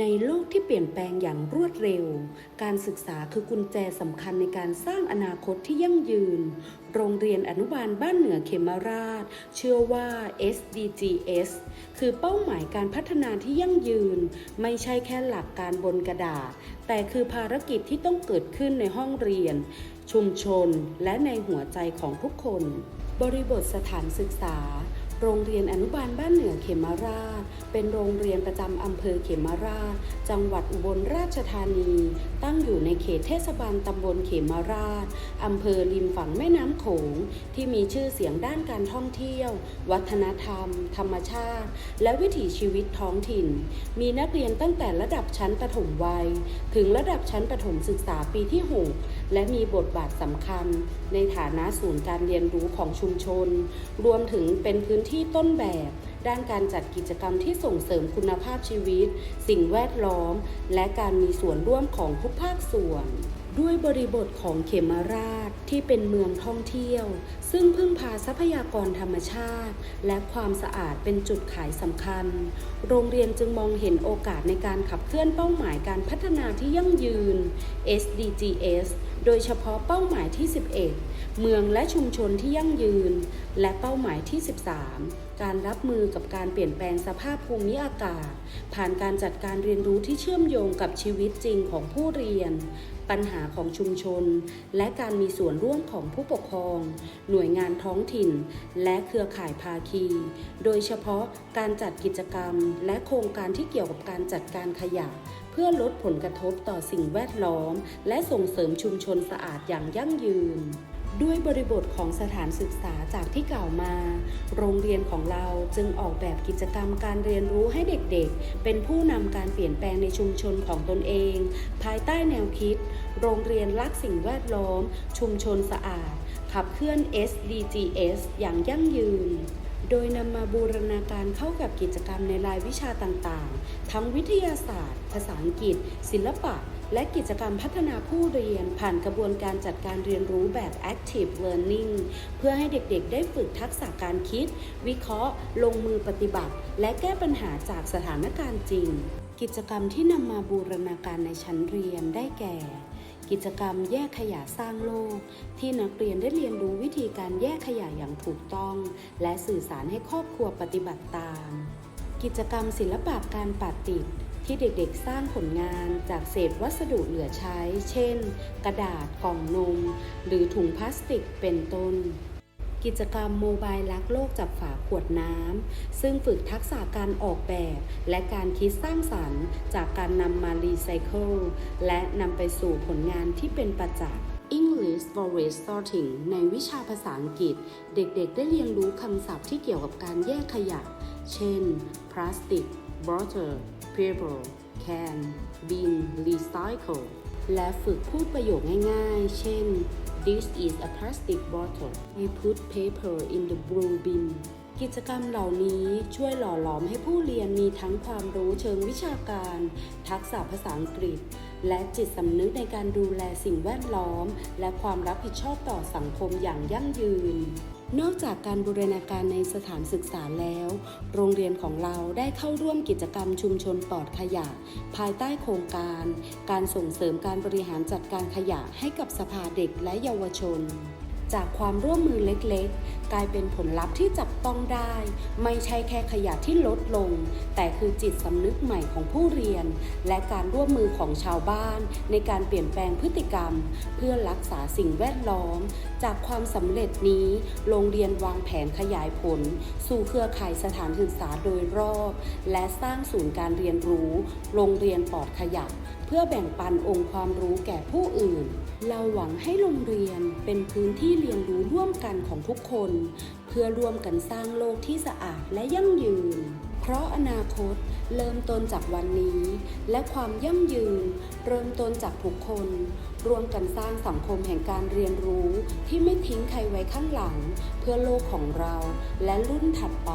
ในโลกที่เปลี่ยนแปลงอย่างรวดเร็ว การศึกษาคือกุญแจสำคัญในการสร้างอนาคตที่ยั่งยืน โรงเรียนอนุบาลบ้านเหนือเขมราช เชื่อว่า SDGs คือเป้าหมายการพัฒนาที่ยั่งยืน ไม่ใช่แค่หลักการบนกระดาษ แต่คือภารกิจที่ต้องเกิดขึ้นในห้องเรียน ชุมชนและในหัวใจของทุกคน บริบทสถานศึกษา โรงเรียนอนุบาลบ้านเหนือเขมราช เป็นโรงเรียนประจำอำเภอเขมราช จังหวัดอุบลราชธานี ตั้งอยู่ในเขตเทศบาลตำบลเขมราชอำเภอริมฝั่งแม่น้ำโขง ที่มีชื่อเสียงด้านการท่องเที่ยว วัฒนธรรม ธรรมชาติ และวิถีชีวิตท้องถิ่น มีนักเรียนตั้งแต่ระดับชั้นประถมวัย ถึงระดับชั้นประถมศึกษาปีที่ 6 และมีบทบาทสำคัญ ในฐานะศูนย์การเรียนรู้ของชุมชน รวมถึงเป็นพื้นที่ต้นแบบ ด้านการจัดกิจกรรมที่ส่งเสริมคุณภาพชีวิต สิ่งแวดล้อม และการมีส่วนร่วมของทุกภาคส่วน ด้วยบริบทของเขมราชที่เป็นเมืองท่องเที่ยว ซึ่งพึ่งพาทรัพยากรธรรมชาติ และความสะอาดเป็นจุดขายสำคัญ โรงเรียนจึงมองเห็นโอกาสในการขับเคลื่อนเป้าหมายการพัฒนาที่ยั่งยืน SDGs โดยเฉพาะเป้าหมายที่ 11 เมืองและชุมชนที่ยั่งยืน และเป้าหมายที่ 13 การรับมือกับการเปลี่ยนแปลงสภาพภูมิอากาศ ผ่านการจัดการเรียนรู้ที่เชื่อมโยงกับชีวิตจริงของผู้เรียน ปัญหาของชุมชน และการมีส่วนร่วมของผู้ปกครอง หน่วยงานท้องถิ่น และเครือข่ายภาคี โดยเฉพาะการจัดกิจกรรม และโครงการที่เกี่ยวกับการจัดการขยะ เพื่อลดผลกระทบต่อสิ่งแวดล้อม และส่งเสริมชุมชนสะอาดอย่างยั่งยืนด้วยบริบทของสถานศึกษาจากที่กล่าวมา โรงเรียนของเราจึงออกแบบกิจกรรมการเรียนรู้ให้เด็กๆ เป็นผู้นำการเปลี่ยนแปลงในชุมชนของตนเอง ภายใต้แนวคิด โรงเรียนรักสิ่งแวดล้อม ชุมชนสะอาด ขับเคลื่อน SDGs อย่างยั่งยืน โดยนำมาบูรณาการเข้ากับกิจกรรมในรายวิชาต่างๆ ทั้งวิทยาศาสตร์ ภาษาอังกฤษ ศิลปะ และกิจกรรมพัฒนาผู้เรียน ผ่านกระบวนการจัดการเรียนรู้แบบ active learning เพื่อให้เด็กๆ ได้ฝึกทักษะการคิด วิเคราะห์ ลงมือปฏิบัติ และแก้ปัญหาจากสถานการณ์จริง กิจกรรมที่นำมาบูรณาการในชั้นเรียนได้แก่ กิจกรรมแยกขยะสร้างโลก ที่นักเรียนได้เรียนรู้วิธีการแยกขยะอย่างถูกต้อง และสื่อสารให้ครอบครัวปฏิบัติตาม กิจกรรมศิลปะการปัดติดที่เด็กๆ สร้างผลงานจากเศษวัสดุเหลือใช้ เช่น กระดาษกล่องนม หรือถุงพลาสติกเป็นต้น กิจกรรมโมบายรักโลกจับฝาขวดน้ำ ซึ่งฝึกทักษะการออกแบบ และการคิดสร้างสรรค์ จากการนำมารีไซเคิลและนำไปสู่ผลงานที่เป็นประจักษ์ English for Resorting ในวิชาภาษาอังกฤษ เด็กๆ ได้เรียนรู้คำศัพท์ที่เกี่ยวกับการแยกขยะ เช่น พลาสติก bottle paper can bin recycle และฝึกพูดประโยคง่ายๆ เช่น This is a plastic bottle We put paper in the blue bin กิจกรรมเหล่านี้ช่วยหล่อหลอมให้ผู้เรียนมีทั้งความรู้เชิงวิชาการ ทักษะภาษาอังกฤษ และจิตสำนึกในการดูแลสิ่งแวดล้อม และความรับผิดชอบต่อสังคมอย่างยั่งยืนนอกจากการบูรณาการในสถานศึกษาแล้ว โรงเรียนของเราได้เข้าร่วมกิจกรรมชุมชนปลอดขยะ ภายใต้โครงการ การส่งเสริมการบริหารจัดการขยะให้กับสภาเด็กและเยาวชน จากความร่วมมือเล็กๆกลายเป็นผลลัพธ์ที่จับต้องได้ ไม่ใช่แค่ขยะที่ลดลง แต่คือจิตสำนึกใหม่ของผู้เรียน และการร่วมมือของชาวบ้าน ในการเปลี่ยนแปลงพฤติกรรม เพื่อรักษาสิ่งแวดล้อม จากความสำเร็จนี้ โรงเรียนวางแผนขยายผล สู่เครือข่ายสถานศึกษาโดยรอบ และสร้างศูนย์การเรียนรู้ โรงเรียนปลอดขยะเพื่อแบ่งปันองค์ความรู้แก่ผู้อื่น เราหวังให้โรงเรียนเป็นพื้นที่เรียนรู้ร่วมกันของทุกคนเพื่อร่วมกันสร้างโลกที่สะอาดและยั่งยืน เพราะอนาคตเริ่มต้นจากวันนี้ และความยั่งยืน เริ่มต้นจากทุกคน ร่วมกันสร้างสังคมแห่งการเรียนรู้ที่ไม่ทิ้งใครไว้ข้างหลัง เพื่อโลกของเราและรุ่นถัดไป